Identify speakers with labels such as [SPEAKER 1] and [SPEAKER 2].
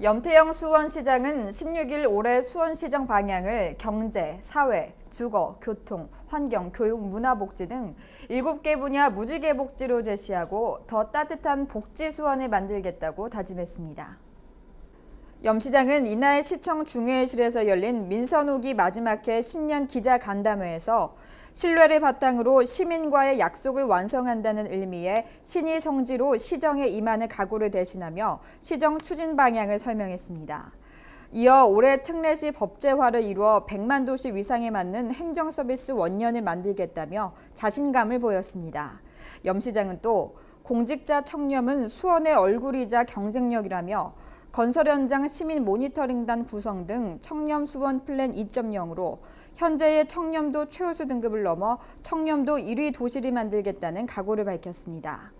[SPEAKER 1] 염태영 수원시장은 16일 올해 수원시정 방향을 경제, 사회, 주거, 교통, 환경, 교육, 문화복지 등 7개 분야 무지개 복지로 제시하고 더 따뜻한 복지 수원을 만들겠다고 다짐했습니다. 염 시장은 이날 시청 중회실에서 열린 민선호기 마지막 해 신년 기자 간담회에서 신뢰를 바탕으로 시민과의 약속을 완성한다는 의미의 신의 성지로 시정에 임하는 각오를 대신하며 시정 추진 방향을 설명했습니다. 이어 올해 특례시 법제화를 이루어 100만 도시 위상에 맞는 행정 서비스 원년을 만들겠다며 자신감을 보였습니다. 염 시장은 또 공직자 청렴은 수원의 얼굴이자 경쟁력이라며 건설 현장 시민 모니터링단 구성 등 청렴 수원 플랜 2.0으로 현재의 청렴도 최우수 등급을 넘어 청렴도 1위 도시를 만들겠다는 각오를 밝혔습니다.